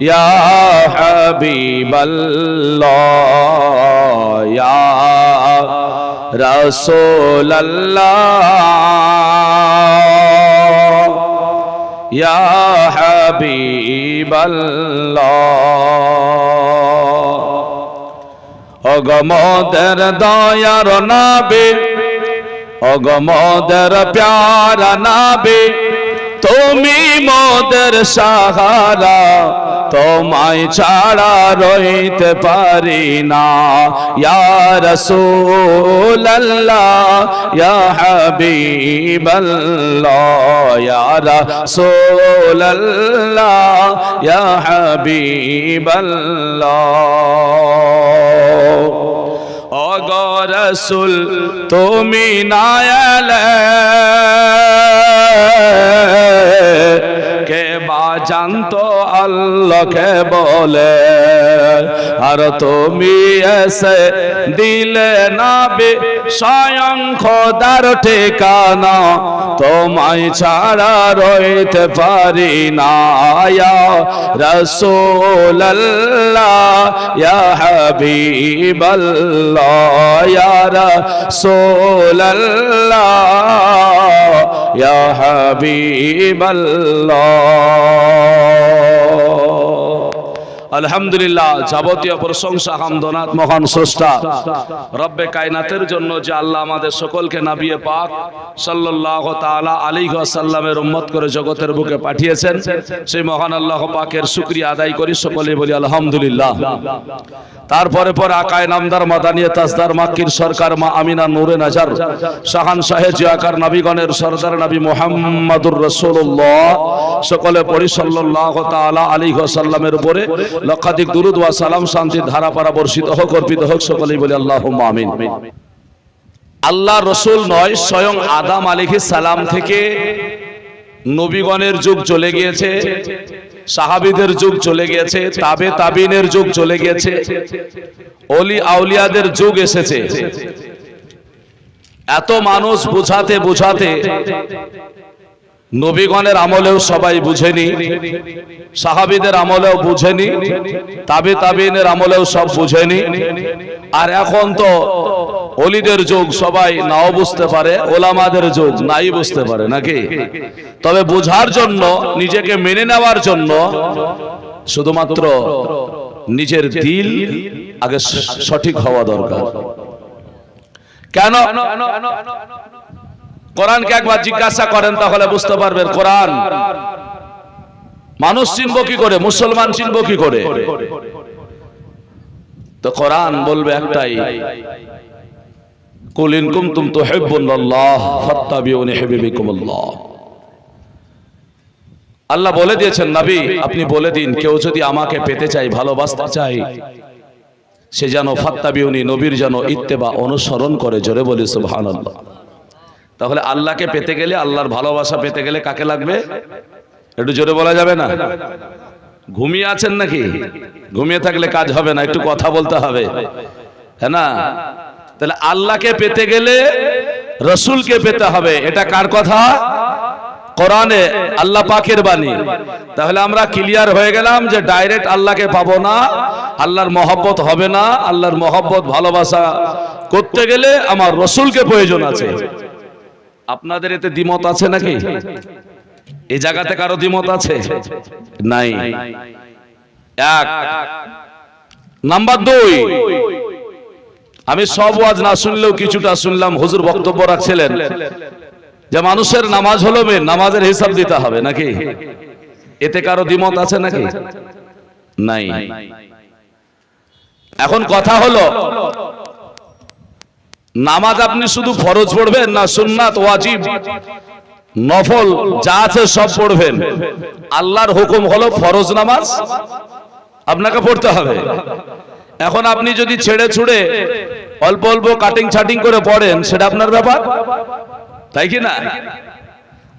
يا حبيب الله يا رسول الله يا حبيب الله অগমদের দয়ার নাবে অগমদের প্যার নাবে তুমি মোদের সাহারা, তোমায় ছাড়া রইতে পারি না। ইয়া ইয়া হাবিবাল্লাহ, ইয়া রাসূলুল্লাহ, ইয়া হাবিবাল্লাহ। অগরসুল তুমি নায়ালে জানতো আল্লাহকে বলে, আর তুমি এসে দিলে না বে স্বয়ং খোদার ঠিকানা, তোমায় ছাড়া রইতে পারি না, ইয়া রাসূলুল্লাহ, ইয়া ইয়া হাবিবাল্লাহ। আলহামদুলিল্লাহ, যাবতীয় প্রশংসা হামদনাথ মহান স্রষ্টা। রব্বে কায়নাতের জন্য যে আল্লাহ আমাদের সকলকে নাবিয়ে পাক সাল্লাল্লাহু তাআলা আলী ওয়াসাল্লামের উম্মত করে জগতের বুকে পাঠিয়েছেন, সেই মহান আল্লাহ পাকের শুকরিয়া আদায় করি সকলে বলি আলহামদুলিল্লাহ। তারপরে পর আকায় নামদার মাদানিয়ে তাজদার মাক্কির সরকার মা আমিনা নূরে নাজার, শাহান শাহে জিয়াকার নাবিগণের সরদার নবী মোহাম্মদুর রসুল্লাহ সকলে পড়ি সাল্লাল্লাহু তাআলা আলাইহি ওয়াসাল্লামের উপরে লক্ষাধিক দুরুদ ওয়া সালাম শান্তির ধারা পারা বর্ষিত হোক, অর্পিত হোক, সকলেই বলি আল্লাহুম্মা আমিন। আল্লাহ রসুল নয়, স্বয়ং আদাম আলাইহিস সালাম থেকে নবীগণের যুগ চলে গিয়েছে, সাহাবিদের যুগ চলে গিয়েছে, তাবে তাবিনের যুগ চলে গিয়েছে, অলি আউলিয়াদের যুগ এসেছে। এত মানুষ বুঝাতে বুঝাতে নবীগণের আমলেও সবাই বুঝেনি, সাহাবিদের আমলেও বুঝেনি তাবে তাবিনের আমলেও সব বুঝেনি। আর এখন তো অলিদের যুগ, সবাই নাও বুঝতে পারে, ওলামাদের যুগ, নাই বুঝতে পারে নাকি? তবে বোঝার জন্য, নিজেকে মেনে নেওয়ার জন্য শুধুমাত্র নিজের দিল আগে সঠিক হওয়া দরকার। কেন? কোরআনকে একবার জিজ্ঞাসা করেন, তাহলে বুঝতে পারবেন কোরআন। মানুষ চিনব কি করে? মুসলমান চিনব কি করে? তো কোরআন বলবে একটাই তুহিব্বুনাল্লাহ ফাত্তাবিউনি ইউহিব্বুকুমুল্লাহ আল্লাহ বলে দিয়েছেন, নবী, আপনি বলে দিন, কেউ যদি আমাকে পেতে চাই ভালোবাসতে চাই সে যেন ফাত্তাবিউনি, নবীর যেন ইত্তেবা অনুসরণ করে, জোরে বলি সুবহানাল্লাহ। তাহলে আল্লাহকে পেতে গেলে আল্লাহর ভালোবাসা পেতে গেলে কাকে লাগবে? একটু জোরে বলা যাবে না? ঘুমিয়ে আছেন নাকি? ঘুমিয়ে থাকলে কাজ হবে না একটু কথা বলতে হবে। হ্যাঁ না? তাহলে আল্লাহকে পেতে গেলে রসুলকে পেতে হবে। এটা কার কথা? কোরআনে আল্লাহ পাকের বাণী। তাহলে আমরা ক্লিয়ার হয়ে গেলাম যে ডাইরেক্ট আল্লাহকে পাবো না আল্লাহর মহব্বত হবে না আল্লাহর মহব্বত ভালোবাসা করতে গেলে আমার রসুলকে প্রয়োজন আছে। আপনাদের এতে দ্বিমত আছে নাকি? এই জায়গাতে কারও দ্বিমত আছে? নাই। এক। নাম্বার দুই। আমি সব ওয়াজ না শুনলেও কিছুটা শুনলাম, হুজুর বক্তব্য রাখছিলেন যে মানুষের নামাজ হলো মেন, নামাজের হিসাব দিতে হবে নাকি? এতে কারও দ্বিমত আছে নাকি? নাই। এখন কথা হলো নামাজ আপনি শুধু ফরজ পড়বেন না সুন্নাত ওয়াজিব? নফল যা আছে সব পড়বেন। আল্লাহর হুকুম হলো ফরজ নামাজ। আপনাকে পড়তে হবে। এখন আপনি যদি ছেড়ে ছুড়ে অল্প অল্প কাটিং ছাটিং করে পড়েন, সেটা আপনার ব্যাপার? তাই কি না?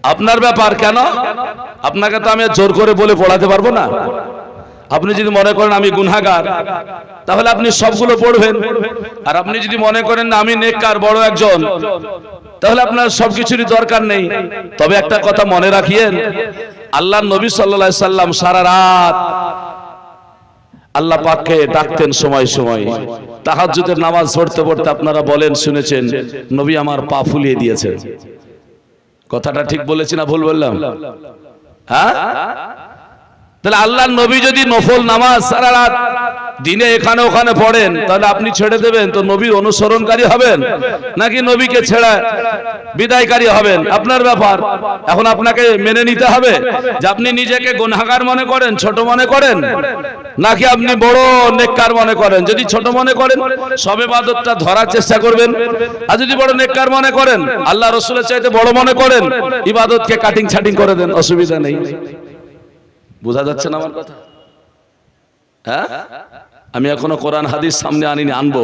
আপনার ব্যাপার কেন? আপনাকে তো আমি জোর করে বলে পড়াতে পারব না। আপনি যদি মনে করেন আমি গুনাগার তাহলে আপনি সবগুলো পড়বেন। আর আপনি যদি মনে করেন না আমি নেককার, বড় একজন, তাহলে আপনার সবকিছুরই দরকার নেই। তবে একটা কথা মনে রাখিয়েন আল্লাহ নবী সাল্লাল্লাহু সাল্লাম সারা রাত আল্লাহ পাককে ডাকতেন সময় সময়। তাহাজ্জুদের নামাজ পড়তে পড়তে আপনারা বলেন, শুনেছেন, নবী আমার পা ফুলিয়ে দিয়েছে। কথাটা ঠিক বলেছি না ভুল বললাম? হ্যাঁ? তাহলে আল্লাহ নবী যদি নফল নামাজ সারা রাত দিনে এখানে ওখানে পড়েন, তাহলে আপনি ছেড়ে দেবেন, তো নবীর অনুসরণকারী হবেন? নাকি নবীকে ছেড়ে বিদায়কারী হবেন? আপনার ব্যাপার। এখন আপনাকে মেনে নিতে হবে যে আপনি নিজেকে গুনাহগার মনে করেন, ছোট মনে করেন, নাকি আপনি বড় নেককার মনে করেন? যদি ছোট মনে করেন, সবে বাদতটা ধরার চেষ্টা করবেন। আর যদি বড় নেককার মনে করেন, আল্লাহ রসুলের চাইতে বড় মনে করেন, ইবাদতকে কাটিং ছাটিং করে দেন, অসুবিধা নেই। বোঝা যাচ্ছে না আমার কথা? হ্যাঁ? আমি এখনও কোরআন, হাদিস সামনে আনিনি, আনব।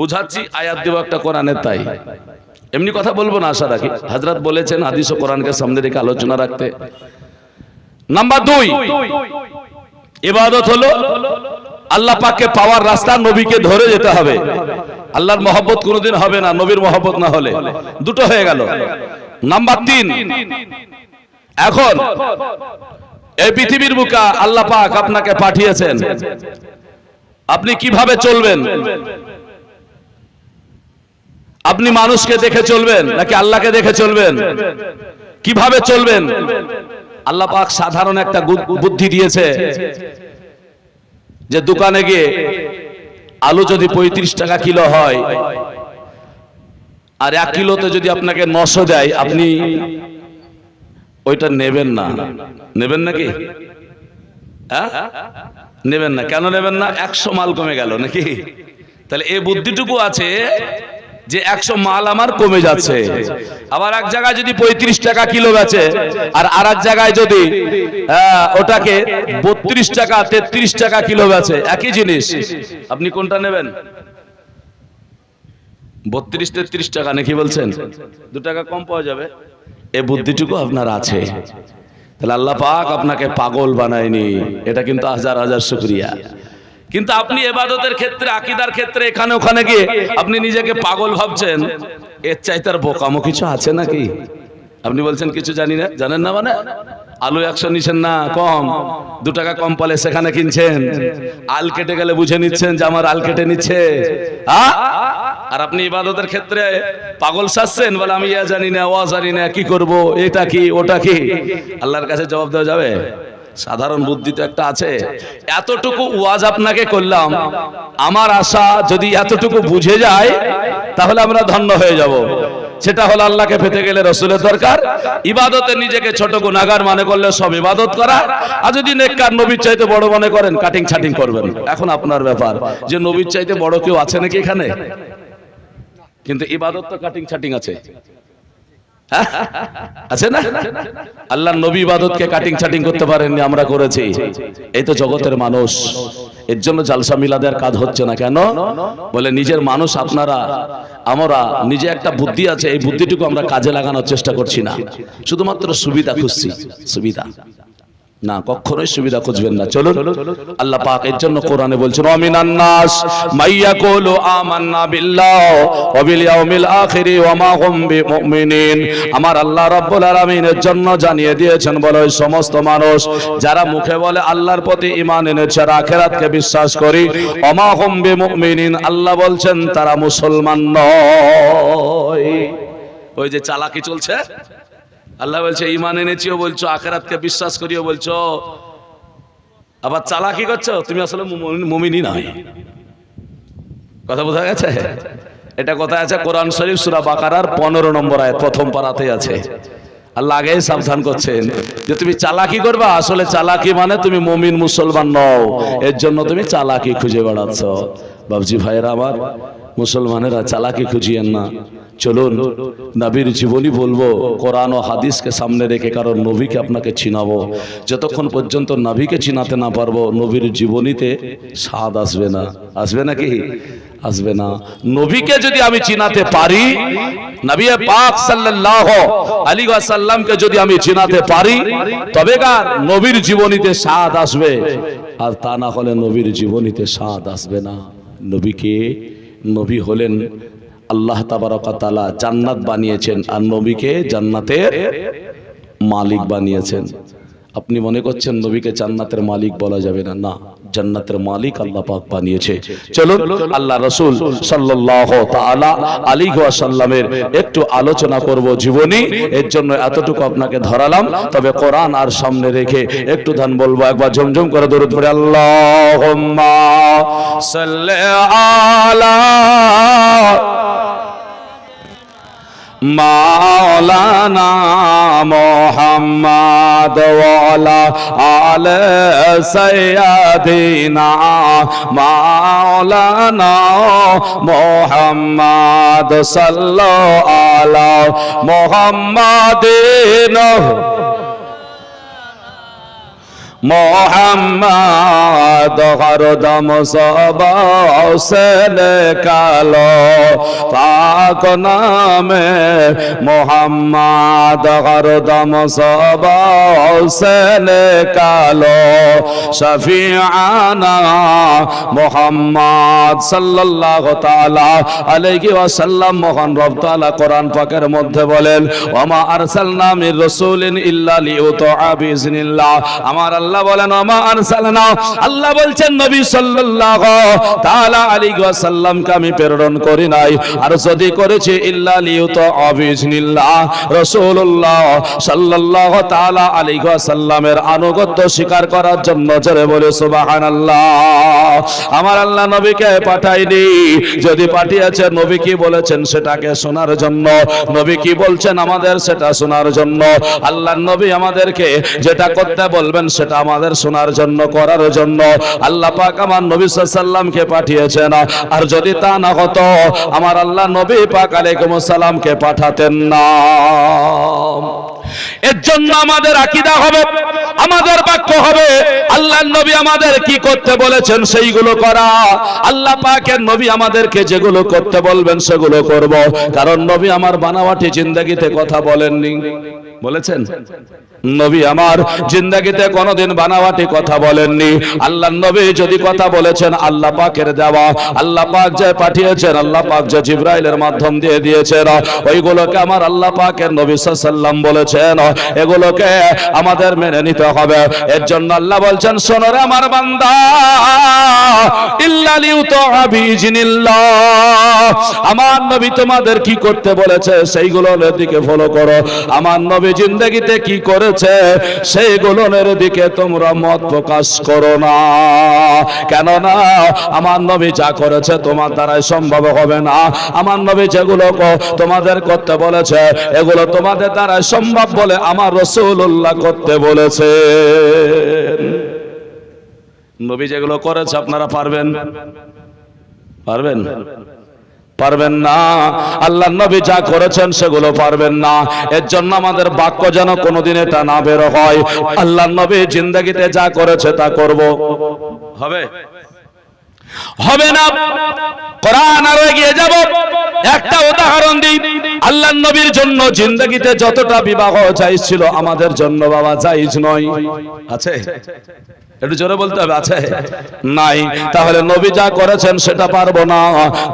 বুঝাচ্ছি, আয়াত দেব একটা কোরআনের তাই। এমনি কথা বলব না, আশা রাখি। হাজরাত বলেছেন হাদিস ও কোরআনকে সামনে রেখে আলোচনা রাখতে। নাম্বার দুই, ইবাদত হলো আল্লাহ পাককে পাওয়ার রাস্তা নবীকে ধরে যেতে হবে। আল্লাহর মহব্বত কোনোদিন হবে না, নবীর মহব্বত না হলে। দুটো হয়ে গেল। নাম্বার তিন, এখন এই পৃথিবীর বুকা আল্লাহ পাক আপনাকে পাঠিয়েছেন। আপনি কীভাবে চলবেন? আপনি মানুষকে দেখে চলবেন নাকি আল্লাহকে দেখে চলবেন? কীভাবে চলবেন? আল্লাহ পাক সাধারণ একটা বুদ্ধি দিয়েছে যে দোকানে গিয়ে আলু যদি পঁয়ত্রিশ টাকা কিলো হয় আর এক কিলোতে যদি আপনাকে নশো দেয়, আপনি ওইটা নেবেন না। নেবেন নাকি? হ্যাঁ? নেবেন না। কেন নেবেন না? একশো মাল কমে গেল নাকি? তাহলে এই বুদ্ধিটুকু আছে যে একশো মাল আমার কমে যাচ্ছে। আবার এক জায়গায় যদি পঁয়ত্রিশ টাকা কিলো বেচে আর আর এক জায়গায় যদি ওটাকে বত্রিশ টাকা, তেত্রিশ টাকা কিলো বেচে একই জিনিস। আপনি কোনটা নেবেন? বত্রিশ, তেত্রিশ টাকা নাকি বলছেন? দু টাকা কম পাওয়া যাবে। এই বুদ্ধিটুকু আপনার আছে। তাহলে আল্লাহ পাক আপনাকে পাগল বানায়নি। এটা কিন্তু হাজার হাজার শুক্রিয়া। কিন্তু আপনি এবাদতের ক্ষেত্রে, আকিদার ক্ষেত্রে, এখানে ওখানে গিয়ে আপনি নিজেকে পাগল ভাবছেন, এর চাইতে আর বোকামো কিছু আছে নাকি? আপনি বলছেন কিছু জানি না, জানেন না মানে? আলু একশো নিচ্ছেন না, কম। দু টাকা কম পালে সেখানে কিনছেন। আল কেটে গেলে বুঝে নিচ্ছেন যে আমার আল কেটে নিচ্ছে। আর আপনি ইবাদতের ক্ষেত্রে পাগল সাজছেন বলে আমি ইয়া জানি না, ওয়া জানি না, কি করব, এটা কি, ওটা কি? আল্লাহর কাছে জবাব দেওয়া যাবে? সাধারণ বুদ্ধি তো একটা আছে। এতটুকু ওয়াজ আপনাকে করলাম। আমার আশা যদি এতটুকু বুঝে যায়, তাহলে আমরা ধন্য হয়ে যাব। সেটা হলো আল্লাহকে পেতে গেলে রসুলের দরকার। ইবাদতে নিজেকে ছোট গুণাগার মনে করলে সব ইবাদত করা। আর যদি নেককার নবীর চাইতে বড় মনে করেন কাটিং ছাটিং করবেন। এখন আপনার ব্যাপার, যে নবীর চাইতে বড় কেউ আছে নাকি এখানে? কিন্তু ইবাদত তো কাটিং ছাটিং আছে? আছে না? আল্লাহ নবী ইবাদতকে কাটিং ছাটিং করতে পারেননি, আমরা করেছি। এই তো জগতের মানুষ। এর জন্য জালসা মিলাদের কাজ হচ্ছে না কেন? বলে নিজের মানুষ আপনারা, আমরা, নিজে একটা বুদ্ধি আছে, এই বুদ্ধিটুকু আমরা কাজে লাগানোর চেষ্টা করছি না। শুধুমাত্র সুবিধা খুঁজছি, সুবিধা। না কখনোই সুবিধা খুঁজবেন না। চলুন আল্লাহ পাক এর জন্য কোরআনে বলছেন অমিনান নাস মাইয়াকুলু আমান্না বিল্লাহ ওয়া বিল ইয়াউমিল আখিরি ওয়া মা হুম বিমুমিনিন। আমার আল্লাহ রাব্বুল আলামিনের জন্য জানিয়ে দিয়েছেন বলে ওই সমস্ত মানুষ যারা মুখে বলে আল্লাহর প্রতি ঈমান এনেছে আর আখিরাতকে বিশ্বাস করি ওয়া মা হুম বিমুমিনিন আল্লাহ বলছেন তারা মুসলমান নয়। ওই যে চালাকি চলছে? আল্লাহ বলছে ইমান এনেছিও বলছো, আখেরাতকে বিশ্বাস করিও বলছো। আবার চালাকি করছ? তুমি আসলে মুমিন- নয় কথা বোঝা গেছে? এটা কথা আছে? কোরআন শরীফ সুরা বাকারার পনেরো নম্বর আয়াত, প্রথম পারাতে আছে। আল্লাহ আগেই সাবধান করছেন যে তুমি চালাকি করবা, আসলে চালাকি মানে তুমি মমিন মুসলমান নও। এর জন্য তুমি চালাকি খুঁজে বেড়াচ্ছ। বাবজি ভাইয়েরা আমার মুসলমানেরা চালাকি খুঁজিয়েন না। চলুন, নবীর জীবনী বলব, কোরআন ও হাদিসকে সামনে রেখে কারণ নবীকে আপনাকে চিনাবো। যতক্ষণ পর্যন্ত নবীকে চিনাতে না পারব, নবীর জীবনীতে স্বাদ আসবে না। আসবে নাকি আসবে না। নবীকে যদি আমি চিনাতে পারি, নবী পাক সাল্লাল্লাহু আলাইহি ওয়াসাল্লামকে যদি আমি চিনাতে পারি, তবে কার? নবীর জীবনীতে স্বাদ আসবে। আর তা না হলে নবীর জীবনীতে স্বাদ আসবে না। নবীকে নবী হলেন। আল্লাহ তাবারকা তাআলা জান্নাত বানিয়েছেন আর নবীকে জান্নাতের মালিক বানিয়েছেন। আপনি মনে করছেন নবীকে জান্নাতের মালিক বলা যাবে না? না, জান্নাতের মালিক আল্লাহ পাক বানিয়েছে। চলো আল্লাহ রসুল সাল্লাল্লাহু তাআলা আলাইহি ওয়াসাল্লামের একটু আলোচনা করব জীবনী। এর জন্য এতটুকু আপনাকে ধরালাম, তবে কোরআন আর সামনে রেখে একটু ধান বলব, একবার ঝমঝম করে দরুদ পড়ে, আল্লাহুম্মা সাল্লি আলা মাওলানা মোহাম্মদ ওয়ালা আল সৈয়দিনা মাওলানা মোহাম্মদ সাল্লাল্লাহু আলা মোহাম্মদিন। মোহাম্মদ হরদম সবাসেল কালো, পাক নামে মোহাম্মদ হরদম সবাসেল কালো শফিআনা মোহাম্মদ সাল্লাল্লাহু তাআলা আলাইহি ওয়াসাল্লাম মহান রব তাআলা কোরআন পাকের মধ্যে বলেন ওমা আরসালনা মির রাসূলিন ইল্লা লিউতআ বিইজনিল্লাহ আমার আল্লাহ বলেন, ওমা আল্লাহ বলছেন, নবী সাল্লাল্লাহু তাআলা আলাইহি ওয়াসাল্লামকে আমি প্রেরণ করি নাই। আর যদি করেছি, ইল্লা লিউতআ বিইজনিল্লাহ রাসূলুল্লাহ সাল্লাল্লাহু তাআলা আলাইহি ওয়াসাল্লামের আনুগত্য স্বীকার করার জন্য জোরে বলে, সুবহানাল্লাহ, আমার আল্লাহ নবীকে পাঠাইনি। যদি পাঠিয়েছে, নবী কি বলেছেন সেটাকে শোনার জন্য? নবী কি বলছেন আমাদের সেটা শোনার জন্য? আল্লাহ নবী আমাদেরকে যেটা করতে বলবেন সেটা আমাদের শোনার জন্য, করার জন্য। আল্লাহ পাক আমার নবী সাল্লামকে পাঠিয়েছেন। আর যদি তা না হতো, আমার আল্লাহ নবী পাক আলাইকুম সালামকে পাঠাতেন না। এর জন্য আমাদের আকিদা হবে, আমাদের বাক্য হবে আল্লাহ নবী আমাদের কি করতে বলেছেন সেইগুলো করা। আল্লাহ পাকের নবী আমাদেরকে যেগুলো করতে বলবেন সেগুলো করব। কারণ নবী আমার বানাওয়াটি জিন্দগিতে কথা বলেননি। বলেছেন? নবী আমার জিন্দগিতে কোনোদিন বানাওয়াটি কথা বলেননি। আল্লাহ নবী যদি কথা বলেছেন, আল্লাহ পাকের দেওয়া। আল্লাহ পাক যে পাঠিয়েছেন, আল্লাহ পাক যে জিব্রাইলের মাধ্যম দিয়ে দিয়েছেন। ওইগুলোকে আমার আল্লাহ পাকের নবী সাল্লাম বলেছেন। এগুলোকে আমাদের মেনে নিতে হবে। এর জন্য আল্লাহ বলছেন, শোনো রে আমার বান্দা আমার নবী তোমাদের কি করতে বলেছে সেইগুলোর দিকে ফলো করো। আমার নবী জিন্দগিতে কি করেছে সেইগুলোর দিকে তোমরা মত প্রকাশ করো না। কেননা আমার নবী যা করেছে তোমার দ্বারাই সম্ভব হবে না। আমার নবী যেগুলো তোমাদের করতে বলেছে, এগুলো তোমাদের দ্বারাই সম্ভব বলে, আমার রসুল্লাহ করতে বলেছে নবী যেগুলো করেছে, আপনারা পারবেন? পারবেন? পারবেন না। আল্লাহ নবী যা করেছেন, সেগুলো পারবেন না। এর জন্য আমাদের বাক্য যেন কোনোদিন এটা না বের হয়। আল্লাহ নবী জিন্দগিতে যা করেছে, তা করব। হবে? হবে না। কোরআন আরও এগিয়ে যাব। একটা উদাহরণ দিই। আল্লাহ নবীর জন্য জিন্দগিতে যতটা বিবাহ চাইজ ছিল আমাদের জন্য বাবা চাইজ নয়। আছে? একটু জোরে বলতে হবে, আছে? নাই। তাহলে নবী যা করেছেন সেটা পারব না।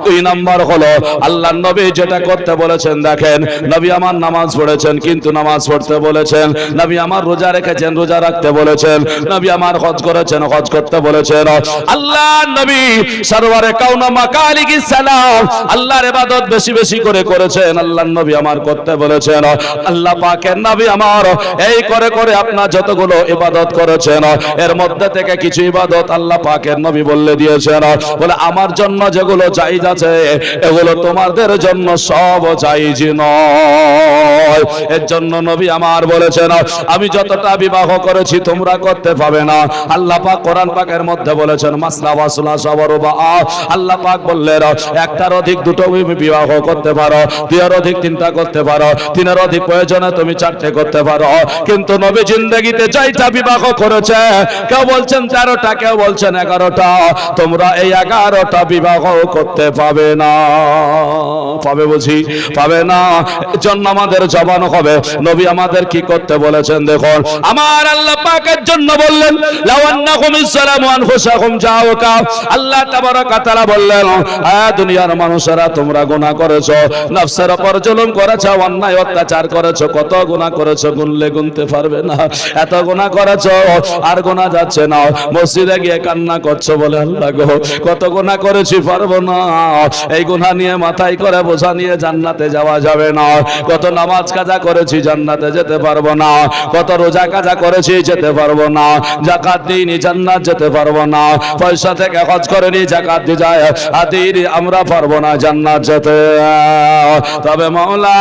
দুই নাম্বার হলো আল্লাহ নবী যেটা করতে বলেছেন, দেখেন, নবী আমার নামাজ পড়েছেন, কিন্তু নামাজ পড়তে বলেছেন, নবী আমার রোজা রেখেছেন, রোজা রাখতে বলেছেন, নবী আমার হজ করেছেন, হজ করতে বলেছেন। আল্লাহ নবী সরওয়ারে কাউনা মাকালিকি সালাম। আল্লাহর ইবাদত বেশি বেশি করে করেছেন। আল্লাহ নবী আমার করতে বলেছেন। আল্লাহ পাকের নবী আমার। এই করে করে আপনার যতগুলো ইবাদত করেছেন, এর মধ্যে থেকে কিছু ইবাদত আল্লাহ পাকের নবী বললে দিয়েছেন। বলে, আমার জন্য যেগুলো জায়েজ আছে, এগুলো তোমাদের জন্য সব জায়েজ নয়। এর জন্য নবী আমার বলেছেন, আমি যতটা বিবাহ করেছি তোমরা করতে পাবে না। আল্লাহ পাক কোরআন পাকের মধ্যে বলেছেন, মাসলা ওয়াসলা সবরবা আল্লাহ পাক বললেন, একটার অধিক দুটো বিবাহ করতে পারো অধিক তিনটা করতে পারো, তিনের অধিক প্রয়োজনে তুমি চারটে করতে পারো। কিন্তু নবী জিন্দগিতে চাইটা বিবাহ করেছে, কেউ বলছেন তেরোটা, কেউ বলছেন এগারোটা, তোমরা এই এগারোটা বিবাহ করতে পাবে না। পাবে বুঝি? পাবে না। জন্য আমাদের জবান হবে। নবী আমাদের কি করতে বলেছেন দেখুন। আমার আল্লাহ পাকের জন্য বললেন আল্লাহ তাবারাকা তাআলা বললেন আ দুনিয়ার মানুষেরা, তোমরা গুনাহ করেছ, নফসের উপর জুলুম করেছ, অন্যায় অত্যাচার করেছ, কত গুনাহ করেছ, গুনলে গুনতে পারবে না, এত গুনাহ করেছ, আর গোনা যাচ্ছে না, মসজিদে গিয়ে কান্না করছ বলে আল্লাহ গো, কত গুনাহ করেছি পারব না, এই গুনাহ নিয়ে মাথায় করে বোঝা নিয়ে জান্নাতে যাওয়া যাবে না, কত নামাজ কাজা করেছি, জান্নাতে যেতে পারব না, কত রোজা কাজা করেছি, যেতে পারব না জাকাত দিইনি জান্নাত যেতে পারব না, পয়সা থেকে খরচ করেনি জাকাত দিয়ে যায়। আদির আমরা পারব না জান্নাত যেতে। তবে মাওলা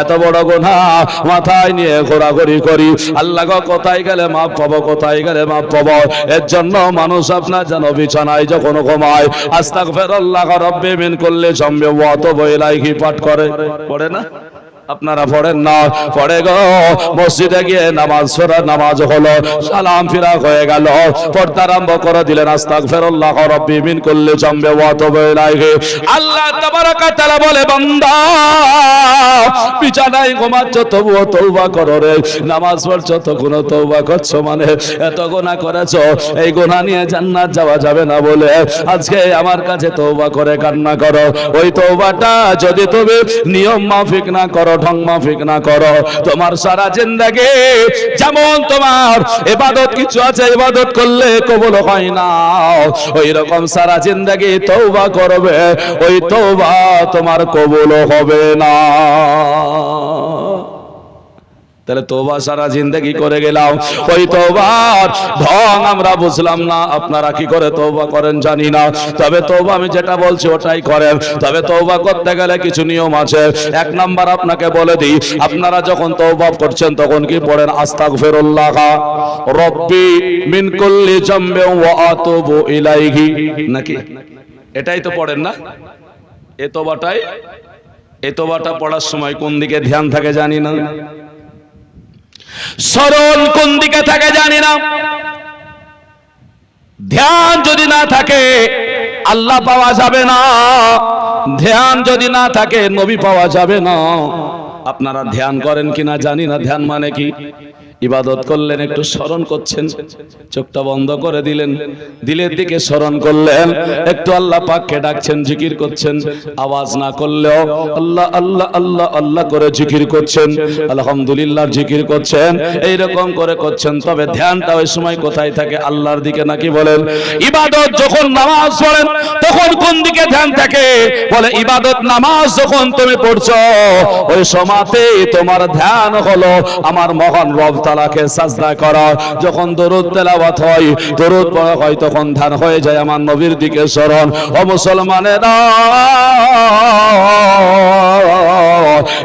এত বড় গোনা মাথায় নিয়ে ঘোরাঘুরি করি। আল্লাহ কোথায় গেলে মাপ পাবো, কোথায় গেলে মাপ পাবো? এর জন্য মানুষ আপনার যেন বিছানায় যখন ঘুমায় আস্তাক ফের আল্লাহ রব্বে মিন করলে জম্বে অত বইলাই কি পাঠ করে। পড়ে না? আপনারা পড়েন না, পড়ে গো। মসজিদে গিয়ে নামাজ পড়া, নামাজ হলো, সালাম ফিরাক হয়ে গেল। পড়তে আরম্ভ করে দিলেন আস্তাক ফেরল্লাহ রব্বি মিন করলে জম্বে বইলাইহি আল্লাহ তাবারাক তাআলা বলে, বান্দা, বিছানায় ঘুমাচ্ছ, তবুও তওবা করো রে। নামাজ পড়ছ, তখনও তওবা মানে এত গুনাহ করেছ, এই গুনাহ নিয়ে জান্নাত যাওয়া যাবে না বলে। আজকে আমার কাছে তওবা করে কান্না করো। ওই তওবাটা যদি তুমি নিয়ম মাফিক না করো ঢং মাফিক না করো। তোমার সারা জিন্দেগি যেমন তোমার, এবাদত কিছু আছে ইবাদত করলে কবল হয় না। ওই রকম সারা জিন্দেগি তৌবা করবে, ওই তৌবা তোমার কবল হবে না। তাহলে তোবা সারা জিন্দগি করে গেলাম। ওই তোবার ঢং আমরা বুঝলাম না, আপনারা কি করে তৌবা করেন জানি না। তবে তৌবা আমি যেটা বলছি ওটাই করেন। তবে তৌবা করতে গেলে কিছু নিয়ম আছে। এক নাম্বার আপনাকে বলে দিই, আপনারা যখন তৌবা করছেন তখন কি পড়েন? আস্তাক আস্তাগফিরুল্লাহ, রব্বি মিন কুল্লি জামবে ওয়া আতুবু ইলাইহি। নাকি? এটাই তো পড়েন না? এ তোবাটাই? এ তোবাটা পড়ার সময় কোন দিকে ধ্যান থাকে জানি না। স্মরণ কোন দিকে থাকে জানি না। ধ্যান যদি না থাকে, আল্লাহ পাওয়া যাবে না। ধ্যান যদি না থাকে, নবী পাওয়া যাবে না। আপনারা ধ্যান করেন কিনা জানি না। ধ্যান মানে কি? ইবাদত করলেন, একটু স্মরণ করছেন। চোখটা বন্ধ করে দিলেন। দিলের দিকে স্মরণ করলেন। একটু আল্লাহ পাককে ডাকছেন, জিকির করছেন। আওয়াজ না করলেও আল্লাহ আল্লাহ আল্লাহ আল্লাহ করে জিকির করছেন। আলহামদুলিল্লাহ জিকির করছেন। এই রকম করে করছেন। তবে ধ্যানটা ওই সময় কোথায় থাকে? আল্লাহর দিকে নাকি বলেন? ইবাদত যখন নামাজ পড়েন, তখন কোন দিকে ধ্যান থাকে? বলে, ইবাদত নামাজ যখন তুমি পড়ছো, ওই সমাতে তোমার ধ্যান হলো আমার মহান রব তালাকে সাজদা করা। যখন দরুদ তেলাওয়াত হয়, দরুদ পড়া হয় তখন ধ্যান হয়ে যায়, আমার নবীর দিকে স্মরণ ও মুসলমানেরা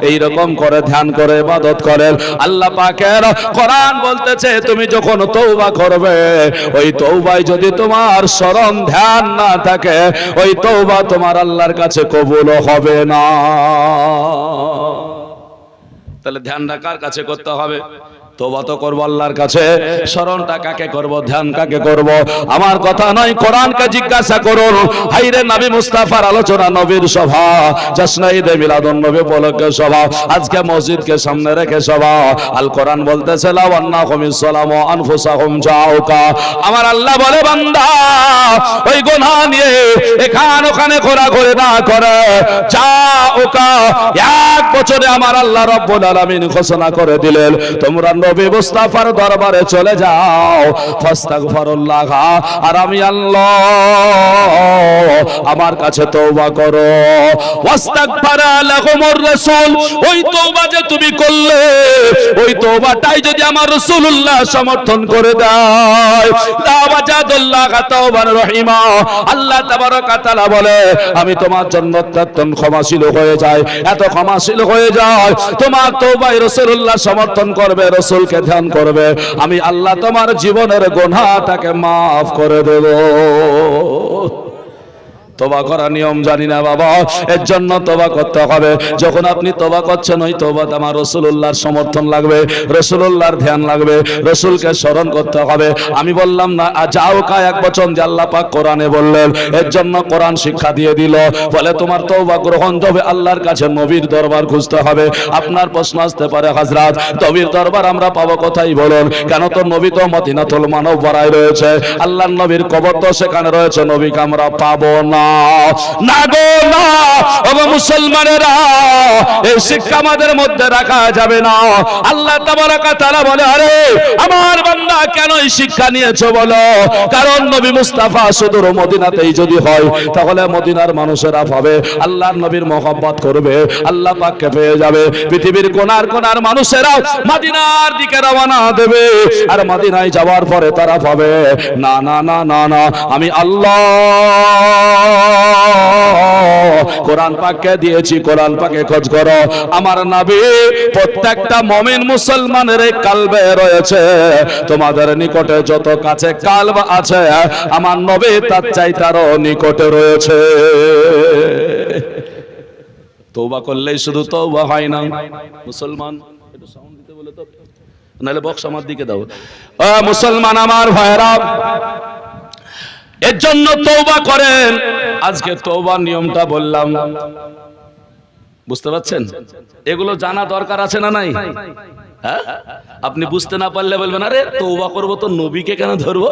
এই রকম করে ধ্যান করে ইবাদত করেন আল্লাহ পাকের কোরআন বলতেছে, তুমি যখন তৌবা করবে, ওই তৌবায় যদি তোমার স্মরণ ধ্যান না থাকে, ওই তৌবা তোমার আল্লাহর কাছে কবুল হবে না। তাহলে ধ্যানটা কার কাছে করতে হবে? তোবা তো করব আল্লাহর কাছে। স্মরণটা কাকে করব, ধ্যান কাকে করব? আমার কথা নয়, কোরআনকে জিজ্ঞাসা করুন। হাইরে নবী মুস্তাফার আলোচনা, নবীর সভা। জশ্ন ঈদে মিলাদুন নবী উপলক্ষে সভা। আজকে মসজিদকে সামনে রেখে সভা। আল কোরআন বলতেছে লাওয়ান্না হুমিস সালামু আনফুসাহুম জাউকা আমার আল্লাহ বলে, বান্দা, ওই গুনাহ নিয়ে এখান ওখানে ঘোরাঘুরি না করে। জাউকা এক বছরে আমার আল্লাহ রব্বুল আলামিন ঘোষণা করে দিলেন, তোমরা নবী মুস্তাফার দরবারে চলে যাও। ফাস্তাগফিরুল্লাহ। আর আমি আল্লাহ আমার কাছে তওবা করো। ওয়াস্তাগফারা লাহুমুর রাসূল। ওই তওবা যে তুমি করলে, ওই তওবাটাই যদি আমার রাসূলুল্লাহ সমর্থন করে দেয়। তাওবাজাদুল্লাহ তাওবার রহিমা। আল্লাহ তাবারাকা তাআলা বলে, আমি তোমার জন্য অত্যন্ত ক্ষমাশীল হয়ে যাই। এত ক্ষমাশীল হয়ে যায় তোমার তওবায় রাসূলুল্লাহ সমর্থন করবে রসুলকে ধ্যান করবে আমি আল্লাহ তোমার জীবনের গোনাটাকে মাফ করে দেব। তোবা করা নিয়ম জানি না বাবা। এর জন্য তোবা করতে হবে। যখন আপনি তোবা করছেন, ওই তোবাতে আমার রসুল্লাহর সমর্থন লাগবে রসুল্লাহর ধ্যান লাগবে, রসুলকে স্মরণ করতে হবে। আমি বললাম না যাও কা এক বচন আল্লাহ পাক কোরআনে বললেন। এর জন্য কোরআন শিক্ষা দিয়ে দিল। বলে, তোমার তোবা গ্রহণ হবে আল্লাহর কাছে নবীর দরবার খুঁজতে হবে। আপনার প্রশ্ন আসতে পারে, হাজরাত। নবীর দরবার আমরা পাবো কোথায় বলুন? কেন তো নবী তো মদিনাতুল মানব বাড়ায় রয়েছে। আল্লাহর নবীর কবর তো সেখানে রয়েছে। নবীকে আমরা পাবো না। আমাদের মধ্যে রাখা যাবে না। আল্লাহ তাআলা বলে আমার বান্দা কেন শিক্ষা নিয়েছো বলো? কারণ নবী মুস্তাফা সুদূর মদিনাতেই যদি হয়, তাহলে মদিনার মানুষেরা পাবে আল্লাহর নবীর মহব্বত করবে, আল্লাহ পাককে পেয়ে যাবে। পৃথিবীর কোনার কোনার মানুষেরা মদিনার দিকে রওনা দেবে। আর মদিনায় যাওয়ার পরে তারা পাবে না না না না না, আমি আল্লাহ কোরআন পাককে দিয়েছি, কোরআন পাকে খোঁজ করো। আমার নবী প্রত্যেকটা মমিন মুসলমানের এই কালবে রয়েছে। তোমাদের নিকটে যত কাছে কালব আছে, আমার নবী তার চাই তারও নিকটে রয়েছে। তৌবা করলেই শুধু তৌবা হয় না। মুসলমান, একটু নাহলে বক্স আমার দিকে দাও। মুসলমান আমার ভাইরা এর জন্য তৌবা করেন। আজকে তৌবার নিয়মটা বললাম। বুঝতে পারছেন? এগুলো জানা দরকার আছে না নাই? হ্যাঁ? আপনি বুঝতে না পারলে বলবেন, আরে তৌবা করব তো নবীকে কেন ধরবো?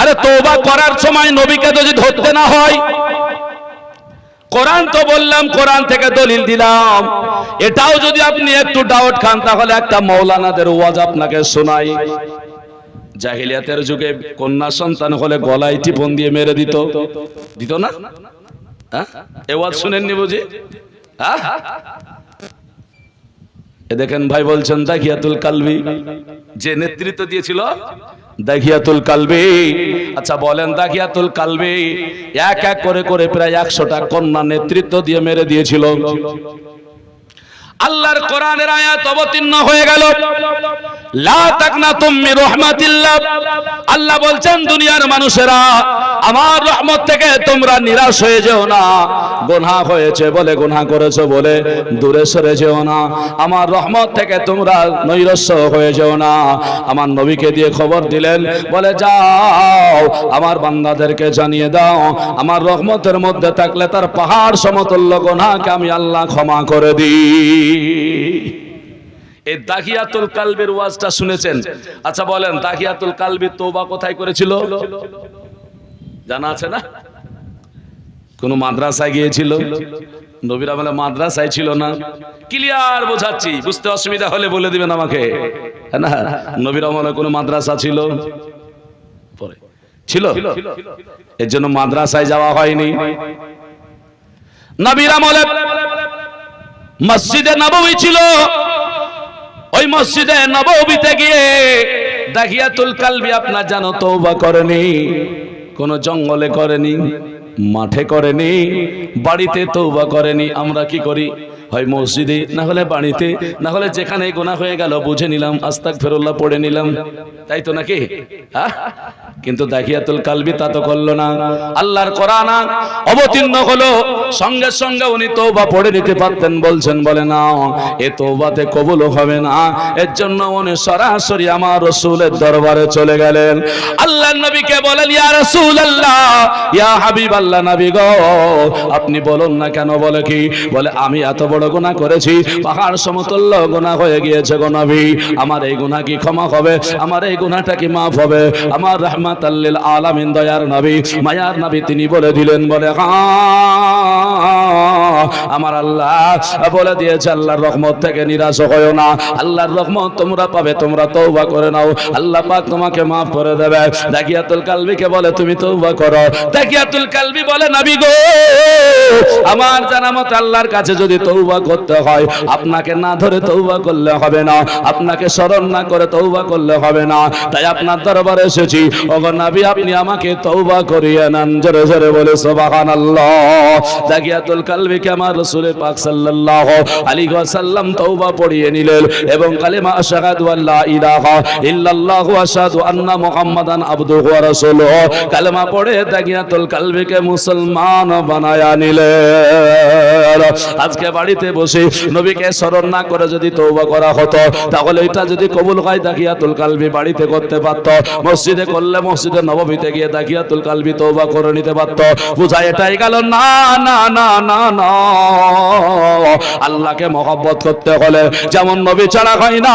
আরে তৌবা করার সময় নবীকে যদি ধরতে না হয়, কোরআন তো বললাম, কোরআন থেকে দলিল দিলাম। এটাও যদি আপনি একটু ডাউট খান, তাহলে একটা মৌলানাদের ওয়াজ আপনাকে শোনাই। জাহিলিয়াতের যুগে কন্যা সন্তান হলে গলায় টিপন দিয়ে মেরে দিত। দিত না? হ্যাঁ? এ ওয়াজ শুনেননি বুঝি? হ্যাঁ? এ দেখেন ভাই বলছেন দাখিয়াতুল কালবি। যে নেতৃত্ব দিয়েছিল দাখিয়াতুল কালবি। আচ্ছা বলেন দাখিয়াতুল কালবি। এক এক করে করে প্রায় একশোটা কন্যা নেতৃত্ব দিয়ে মেরে দিয়েছিল। আল্লাহর কোরআনের আয়াত অবতীর্ণ হয়ে গেল। আল্লাহ বলছেন, দুনিয়ার মানুষেরা, আমার রহমত থেকে তোমরা নিরাশ হয়ে যেও না। গুনাহ হয়েছে বলে, গুনাহ করেছ বলে দূরে সরে যেও না। আমার রহমত থেকে তোমরা নৈরস্য হয়ে যেও না। আমার নবীকে দিয়ে খবর দিলেন, বলে, যাও, আমার বান্দাদেরকে জানিয়ে দাও, আমার রহমতের মধ্যে থাকলে তার পাহাড় সমতুল্য গুনাহকে আমি আল্লাহ ক্ষমা করে দিই। এই দাহিয়াতুল কালবের ওয়াজটা শুনেছেন? আচ্ছা বলেন, দাহিয়াতুল কালবি তোবা কোথায় করেছিল? জানা আছে না? কোন মাদ্রাসায় গিয়েছিল? নবীর আমলে মাদ্রাসায় ছিল না? ক্লিয়ার বোঝাচ্ছি, বুঝতে অসুবিধা হলে বলে দিবেন আমাকে। হ্যাঁ না? নবীর আমলে কোনো মাদ্রাসা ছিল? পরে। ছিল? এর জন্য মাদ্রাসায় যাওয়া হয়নি। নবীর আমলে মসজিদে নবমী ছিল। ওই মসজিদে নবমীতে গিয়ে দাহিয়াতুল কালবি আপনার জানো তৌবা করেনি, কোন জঙ্গলে করেনি, মাঠে করেনি, বাড়িতে তৌবা করেনি, আমরা কি করি? হয় মসজিদে, না হলে বাড়িতে, না হলে যেখানে গোনা হয়ে গেল, বুঝে নিলাম আস্তাক ফেরুল্লাহ পড়ে নিলাম। তাই তো নাকি? কিন্তু দাখিয়াতুল কালবি তা তো করল না। আল্লাহর কোরআন অবতীর্ণ হলো, সঙ্গে সঙ্গে উনি তৌবা পড়ে নিতে পারতেন, বলছেন, বলে, না, এ তৌবাতে কবুল হবে না। এর জন্য উনি সরাসরি আমার রসুলের দরবারে চলে গেলেন। আল্লাহ নবীকে বলেন, ইয়া রসুল আল্লাহ ইয়া হাবিব আল্লাহ নবী গো। আপনি বলুন না কেন, বলে কি? বলে, আমি এত বড় গুনাহ করেছি। পাহাড় সমতুল্য গুনাহ হয়ে গিয়েছে গো নবী। আমার এই গুনাহ কি ক্ষমা হবে? আমার এই গুনাহটা কি মাফ হবে? আমার রাহমাতাল্লিল আলামিন, দয়ার নবী, মায়ার নবী তিনি বলে দিলেন, বলে আমার আল্লাহ বলে দিয়েছে, আল্লাহর রহমত থেকে নিরাশ হয়েও না। আল্লাহর রহমত তোমরা পাবে, তোমরা তৌবা করে নাও। আল্লাহ পাক তোমাকে মাফ করে দেবে। দাকিয়াতুল কালবিকে বলে, তুমি তৌবা করো। দাকিয়াতুল কালবি বলে, নবী গো, আমার জানামত আল্লাহর কাছে যদি তৌবা করতে হয়। আপনাকে না ধরে তৌবা করলে হবে না। আপনাকে স্মরণ না করে তৌবা করলে হবে না। তাই আপনার দরবারে এসেছি। ওগো নবী, আপনি আমাকে তৌবা করিয়ে নেন। জোরে জোরে বলে, সুবহানাল্লাহ। দাকিয়াতুল কালবিকে আমার রাসূলের পাক সাল্লাল্লাহু আলাইহি ওয়াসাল্লাম তওবা পড়িয়ে নিলেন এবং কালেমা আশহাদু আল্লা ইলাহা ইল্লাল্লাহু আশহাদু আন্না মুহাম্মাদান আবদুহু ওয়া রাসূলুহু। কালেমা পড়ে দাকিয়াতুল কালবিকে মুসলমান বানায়া নিলেন। আজকে বাড়িতে বসে নবীকে স্মরণ না করে যদি তওবা করা হতো, তাহলে এটা যদি কবুল হয় দাকিয়াতুল কালবি বাড়িতে করতে পারত, মসজিদে করলে মসজিদের নবমীতে গিয়ে দাকিয়াতুল কালবি তওবা করে নিতে পারতো। বুঝা এটাই গেল, না না না না না। আল্লাহকে মহব্বত করতে হলে যেমন নবী ছাড়া হয় না,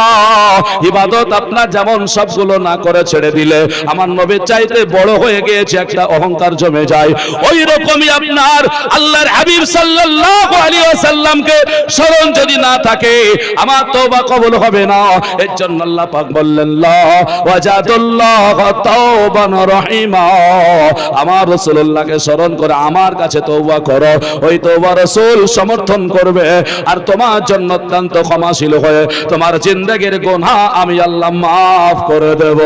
ইবাদত আপনার যেমন সবগুলো না করে ছেড়ে দিলে, আমার নবীর চাইতে বড় হয়ে গিয়েছে একটা অহংকার জমে যায়। ওই রকমই আপনার আল্লাহর হাবিব সাল্লাল্লাহু আলাইহি ওয়াসাল্লামকে স্মরণ যদি না থাকে, আমার তওবা কবুল হবে না। এর জন্য আল্লাহ পাক বললেন আমার রাসূলুল্লাহকে স্মরণ করে আমার কাছে তওবা করো। ওই তওবা রাসূল সমর্থন করবে, আর তোমার জন্য অত্যন্ত ক্ষমাশীল হয়ে তোমার জিন্দেগীর গুনাহ আমি আল্লাহ মাফ করে দেব।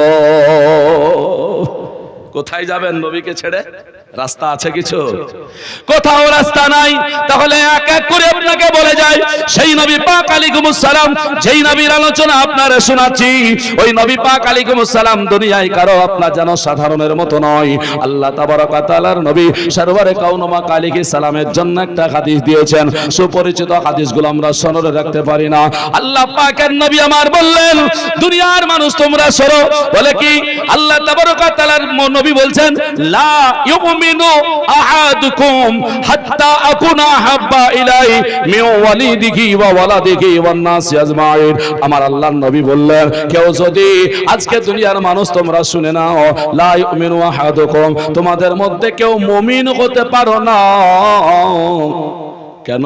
কোথায় যাবেন নবীকে ছেড়ে? রাস্তা আছে কিছু? কোথাও রাস্তা নাই। তাহলে এক এক করে আপনাকে বলে যায়, সেই নবী পাক আলাইকুমুস সালাম, যেই নবীর আলোচনা আপনারা শোনাচ্ছি, ওই নবী পাক আলাইকুমুস সালাম দুনিয়ায় কারও আপনার যেন সাধারণের মতো নয়। আল্লাহ তাবারক তাআলার নবী সরওয়ারে কাউনমা কালিকি সালামের জন্য একটা হাদিস দিয়েছেন। সুপরিচিত হাদিসগুলো আমরা স্মরণে রাখতে পারি না। আল্লাহ পাকের নবী আমার বললেন, দুনিয়ার মানুষ তোমরা সরো। বলে কি? আল্লাহ তাবারক তাআলার নবী বলছেন, লা হাত্তা আকুনা হাব্বা ইলাই মিন ওয়ালিদিহি ওয়া ওয়ালাদিহি ওয়ান নাসি আজমাইন আমার আল্লাহর নবী বললেন, কেউ যদি আজকে দুনিয়ার মানুষ তোমরা শুনে নাও, লা ইউমিনু আহাদুকুম, তোমাদের মধ্যে কেউ মুমিন হতে পারো না। কেন?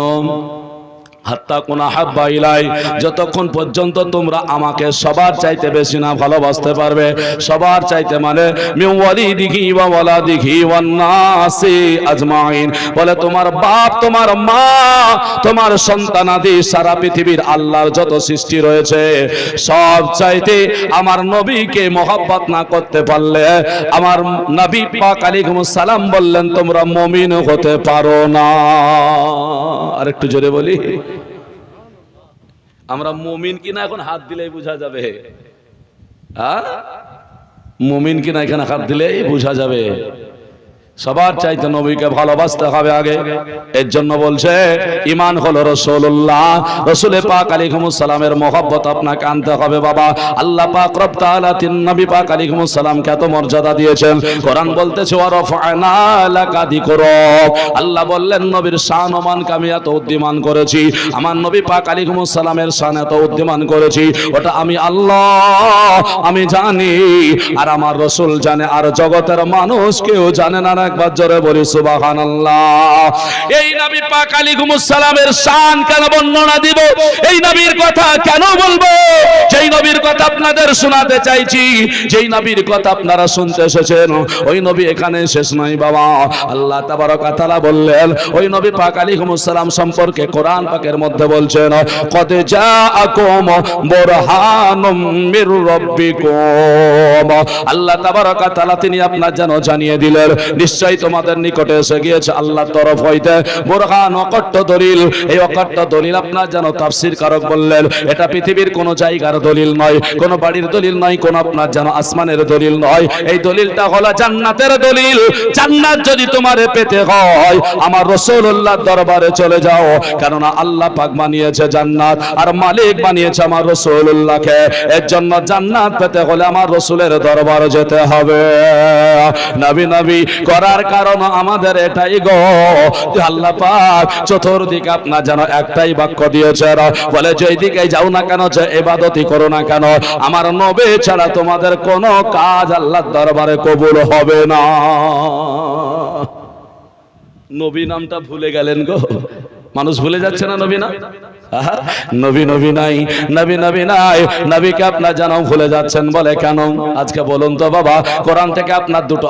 হাত্তা কোনা হাব্বা ইলাই। যতক্ষণ পর্যন্ত তোমরা আমাকে সবার চাইতে বেশি না ভালোবাসতে পারবে, সবার চাইতে মানে নাসি আজমাইন। বলে, তোমার বাপ, তোমার মা, তোমার সন্তানাদি সারা পৃথিবীর আল্লাহর যত সৃষ্টি রয়েছে, সব চাইতে আমার নবীকে মোহাব্বত না করতে পারলে, আমার নবী পাক আলাইহিস সালাম বললেন, তোমরা মুমিন হতে পারো না। আর একটু জোরে বলি। আমরা মমিন কিনা এখন হাত দিলেই বোঝা যাবে। হ্যাঁ? মুমিন কিনা এখানে হাত দিলেই বোঝা যাবে। সবার চাইতে নবীকে ভালোবাসতে হবে আগে। এর জন্য বলছে ইমান হলো রসুল্লাহ রসুলে পাক আলাইহিমুস সালামের মহব্বত আপনাকে আনতে হবে বাবা। আল্লাহ পাক রব তাআলা তিন নবী পাক সালামকে এত মর্যাদা দিয়েছেন। কোরআন বলতেছে আল্লাহ বললেন, নবীর শান ও মানকে আমি এত উদ্দীমান করেছি। আমার নবী পাক আলাইহিমুস সালামের শান এত উদ্দীমান করেছি। ওটা আমি আল্লাহ, আমি জানি। আর আমার রসুল জানে, আর জগতের মানুষ কেউ জানে না একবার জোরে বলি, সুবহানাল্লাহ। এই নবী পাক আলাইহিমুস সালামের শান কেন বর্ণনা দিব? এই নবীর কথা কেন বলব? যেই নবীর কথা আপনাদের শোনাতে চাইছি, যেই নবীর কথা আপনারা শুনতে এসেছেন, ওই নবী এখানে শেষ নয় বাবা। আল্লাহ তাবারক তাআলা বললেন, ওই নবী পাক আলাইহিমুস সালাম সম্পর্কে কোরআন পাকের মধ্যে বলছেন, কদ জাআকুম বুরহানুম মির রাব্বিকুম। আল্লাহ তাবারক তাআলা তিনি আপনার যেন জানিয়ে দিলেন নিশ্চয়ই তোমাদের নিকটে এসে গিয়েছে আল্লাহর তরফ হইতে। বুরহান অকট্ট দলিল। এই অকট্ট দলিল আপনার যেন তাফসীর কারক বললেন, এটা পৃথিবীর কোন জায়গার দলিল নয়, কোন বাড়ির দলিল নয়, কোন আপনার যেন আসমানের দলিল নয়। এই দলিলটা হলো জান্নাতের দলিল। জান্নাত যদি তোমারে পেতে হয়, আমার রাসূলুল্লাহর দরবারে চলে যাও। কেননা আল্লাহ পাক বানিয়েছে জান্নাত, আর মালিক বানিয়েছে আমার রাসূলুল্লাহকে। এর জন্য জান্নাত পেতে হলে আমার রাসূলের দরবারে যেতে হবে। নবী নবী করার কারণ আমাদের এটাই গো। আল্লাহ পাক চতুর্দিকে আপনার যেন একটাই বাক্য দিয়েছে বলে যেই দিকে যাও না কেন, যে ইবাদতই করো না কেন, আমার নবী ছাড়া তোমাদের কোনো কাজ আল্লাহর দরবারে কবুল হবে না। নবী নামটা ভুলে গেলেন গো। মানুষ ভুলে যাচ্ছে না নবী না? নবী নবী নাই, নবী নবী নাই, নবীকে আপনার জানাও ভুলে যাচ্ছেন বলে কেন? আজকে বলুন তো বাবা, কোরআন থেকে আপনার দুটো